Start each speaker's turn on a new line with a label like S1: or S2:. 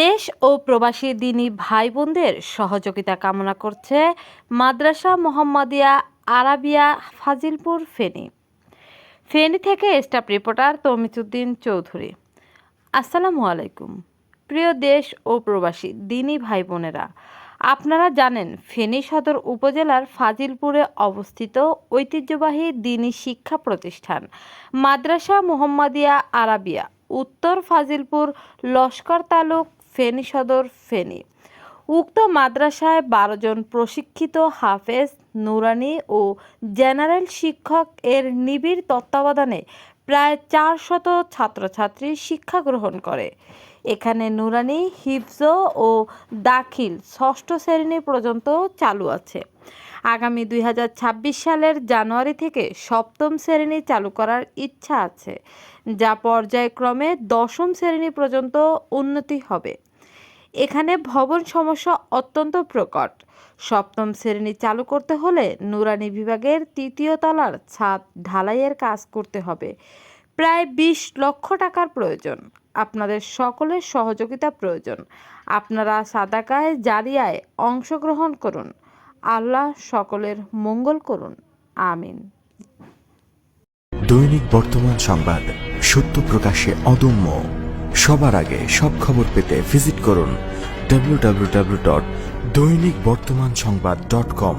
S1: দেশ ও প্রবাসী দিনী ভাই বোনদের সহযোগিতা কামনা করছে মাদ্রাসা মোহাম্মদিয়া আরাবিয়া ফাজিলপুর ফেনী। ফেনী থেকে স্টাফ রিপোর্টার তমিজুদ্দিন চৌধুরী। আসসালামু আলাইকুম। প্রিয় দেশ ও প্রবাসী দিনী ভাই বোনেরা আপনারা জানেন ফেনী সদর উপজেলার ফাজিলপুরে অবস্থিত ঐতিহ্যবাহী দিনী শিক্ষা প্রতিষ্ঠান মাদ্রাসা মোহাম্মদিয়া আরাবিয়া, উত্তর ফাজিলপুর লস্কর তালুক ফেনী সদর ফেনী। উক্ত মাদ্রাসায় বারো জন প্রশিক্ষিত হাফেজ, নুরানি ও জেনারেল শিক্ষক এর নিবিড় তত্ত্বাবধানে প্রায় চারশত ছাত্রছাত্রী শিক্ষা গ্রহণ করে। এখানে নুরানি, হিফজ ও দাখিল ষষ্ঠ শ্রেণি পর্যন্ত চালু আছে। আগামী দুই হাজার ছাব্বিশ সালের জানুয়ারি থেকে সপ্তম শ্রেণি চালু করার ইচ্ছা আছে, যা পর্যায়ক্রমে দশম শ্রেণি পর্যন্ত উন্নতি হবে। এখানে ভবন সমস্যা অত্যন্ত প্রকট। সপ্তম শ্রেণি চালু করতে হলে নুরানি বিভাগের তৃতীয় তলার ছাদ ঢালাইয়ের কাজ করতে হবে। প্রায় বিশ লক্ষ টাকার প্রয়োজন। আপনাদের সকলের সহযোগিতা প্রয়োজন। আপনারা সাদাকায় জারিয়ায় অংশগ্রহণ করুন। আল্লাহ সকলের মঙ্গল করুন। আমিন।
S2: দৈনিক বর্তমান সংবাদ, সত্য প্রকাশে অদম্য। সবার আগে সব খবর পেতে ভিজিট করুন ডাব্লিউ ডট দৈনিক বর্তমান সংবাদ ডট কম